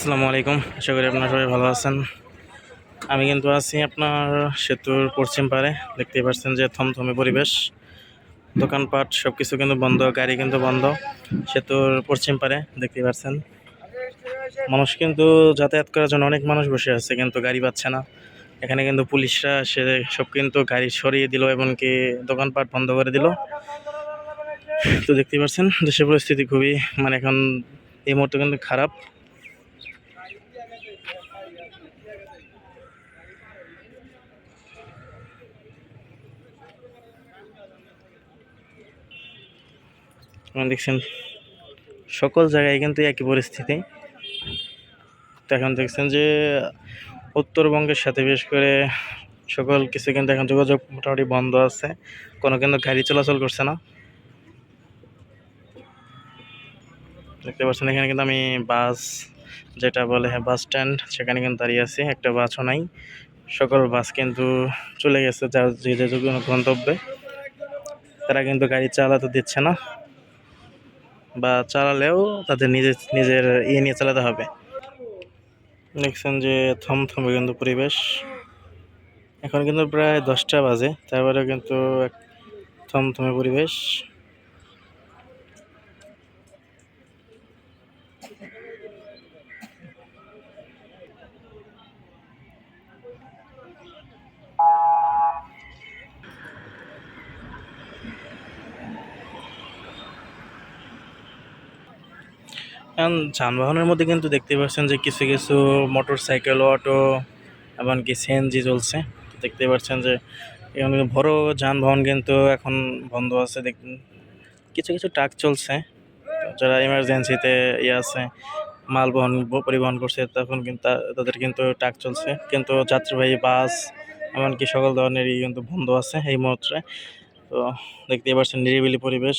আসসালামু আলাইকুম। আশা করি আপনারা সবাই ভালো আছেন। আমি কিন্তু আছি আপনার সেতুর পশ্চিম পারে দেখতেই পাচ্ছেন যে থমথমে পরিবেশ। দোকানপাট সব কিছু কিন্তু বন্ধ, গাড়ি কিন্তু বন্ধ। সেতুর পশ্চিম পারে দেখতেই পাচ্ছেন। মানুষ কিন্তু যাতায়াত করার জন্য অনেক মানুষ বসে আছে, কিন্তু গাড়ি পাচ্ছে না। এখানে কিন্তু পুলিশরা সে সব কিন্তু গাড়ি সরিয়ে দিল এমনকি দোকানপাট বন্ধ করে দিল। তো দেখতেই পাচ্ছেন, দেশের পরিস্থিতি খুবই মানে এখন এই মুহূর্তে কিন্তু খারাপ। দেখছেন, সকল জায়গায় কিন্তু একই পরিস্থিতি। তো এখন দেখছেন যে, উত্তরবঙ্গের সাথে বিশেষ করে সকল কিছু কিন্তু এখন যোগাযোগ মোটামুটি বন্ধ আছে। কোনো কিন্তু গাড়ি চলাচল করছে না। দেখতে পাচ্ছেন এখানে কিন্তু আমি বাস যেটা বলে হ্যাঁ বাস স্ট্যান্ড, সেখানে কিন্তু দাঁড়িয়ে আছি, একটা বাসও নাই। সকল বাস কিন্তু চলে গেছে, যার যে যে গন্তব্যে। তারা কিন্তু গাড়ি চালাতে দিচ্ছে না, বা চালালেও তাদের নিজের নিজের ইয়ে নিয়ে চালাতে হবে। দেখছেন যে থমথমে কিন্তু পরিবেশ। এখন কিন্তু প্রায় দশটা বাজে, তারপরেও কিন্তু থমথমে পরিবেশ। যানবাহনের মধ্যে কিন্তু দেখতে পাচ্ছেন যে কিছু কিছু মোটর সাইকেল অটো এমনকি সিএনজি চলছে। দেখতে পাচ্ছেন যে এখন বড় যানবাহন কিন্তু এখন বন্ধ আছে। কিছু কিছু ট্রাক চলছে। যারা এমার্জেন্সিতে ইয়ে আছে মাল বহন পরিবহন করছে, তখন কিন্তু তাদের কিন্তু ট্রাক চলছে। কিন্তু যাত্রীবাহী বাস, এমনকি সকল ধরনেরই কিন্তু বন্ধ আছে এই মুহূর্তে। তো দেখতেই পাচ্ছেন নিরিবিলি পরিবেশ।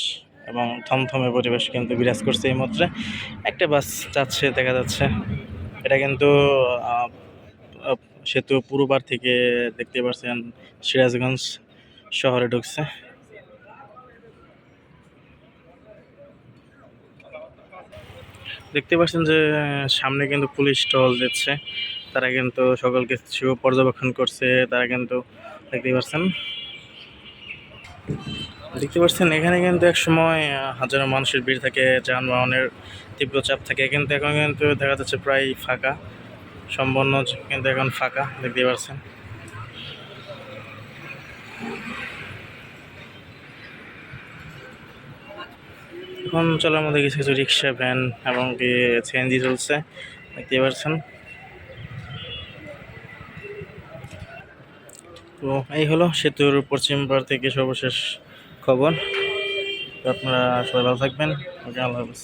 এবং থমথমে পরিবেশ কিন্তু বিরাজ করছে এই মুহূর্তে। একটা বাস যাচ্ছে, দেখা যাচ্ছে। এটা কিন্তু সেতু পূর্ববার থেকে দেখতে পাচ্ছেন সিরাজগঞ্জ শহরে ঢুকছে। দেখতে পাচ্ছেন যে, সামনে কিন্তু পুলিশ টহল দিচ্ছে। তারা কিন্তু সকল কিছু পর্যবেক্ষণ করছে। তারা কিন্তু দেখতে পাচ্ছেন দেখতে পাচ্ছেন, এখানে কিন্তু এক সময় হাজারো মানুষের ভিড় থাকে, যানবাহনের তীব্র চাপ থাকে, কিন্তু এখন কিন্তু দেখা যাচ্ছে প্রায় ফাঁকা সম্পন্ন কিন্তু এখন ফাঁকা দেখতে পাচ্ছেন। এখন চলার মধ্যে কিছু কিছু রিক্সা, ভ্যান এবং কি সিএনজি চলছে দেখতে পাচ্ছেন। তো এই হলো সেতুর পশ্চিম পাড় থেকে সর্বশেষ খবর। আপনারা সবাই ভালো থাকবেন। ওকে আল্লাহ হাফিজ।